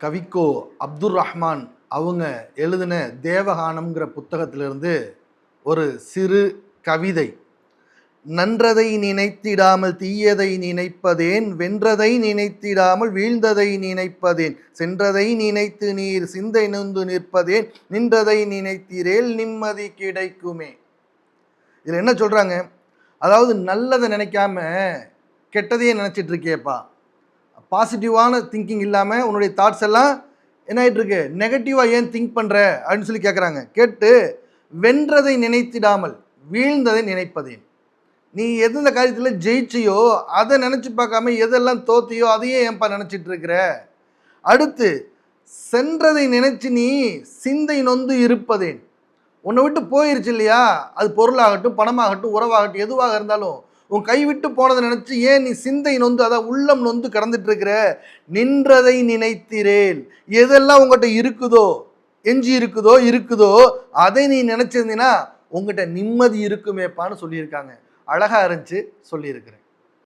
கவிக்கோ அப்துல் ரஹ்மான் அவங்க எழுதின தேவகானம்ங்கிற புத்தகத்திலிருந்து ஒரு சிறு கவிதை. நன்றதை நினைத்திடாமல் தீயதை நினைப்பதேன் வென்றதை நினைத்திடாமல் வீழ்ந்ததை நினைப்பதேன் சென்றதை நினைத்து நீர் சிந்தை நொந்து நிற்பதேன் நின்றதை நினைத்தீரேல் நிம்மதி கிடைக்குமே. இதில் என்ன சொல்கிறாங்க அதாவது நல்லதை நினைக்காம கெட்டதையே நினச்சிட்டு இருக்கேப்பா பாசிட்டிவான திங்கிங் இல்லாமல் உன்னுடைய தாட்ஸ் எல்லாம் என்ன ஆகிட்டுருக்கு நெகட்டிவாக ஏன் திங்க் பண்ணுற அப்படின்னு சொல்லி கேட்குறாங்க கேட்டு வென்றதை நினைத்திடாமல் வீழ்ந்ததை நினைப்பதேன். நீ எந்த காரியத்தில் ஜெயிச்சியோ அதை நினச்சி பார்க்காம எதெல்லாம் தோத்தியோ அதையே ஏன்பா நினச்சிட்டு இருக்கிற? அடுத்து சென்றதை நினச்சி நீ சிந்தை நொந்து இருப்பதேன். உன்னை விட்டு போயிருச்சு இல்லையா? அது பொருளாகட்டும் பணமாகட்டும் உறவாகட்டும் எதுவாக இருந்தாலும் உன் கை விட்டு போனதை நினச்சி ஏன் நீ சிந்தை நொந்து அதான் உள்ளம் நொந்து கடந்துட்டுருக்கிற? நின்றதை நினைத்திறேன் எதெல்லாம் உங்கள்கிட்ட இருக்குதோ எஞ்சி இருக்குதோ இருக்குதோ அதை நீ நினச்சிருந்தீங்கன்னா உங்கள்கிட்ட நிம்மதி இருக்குமேப்பான்னு சொல்லியிருக்காங்க. அழகாக இருந்துச்சு சொல்லியிருக்கிறேன்.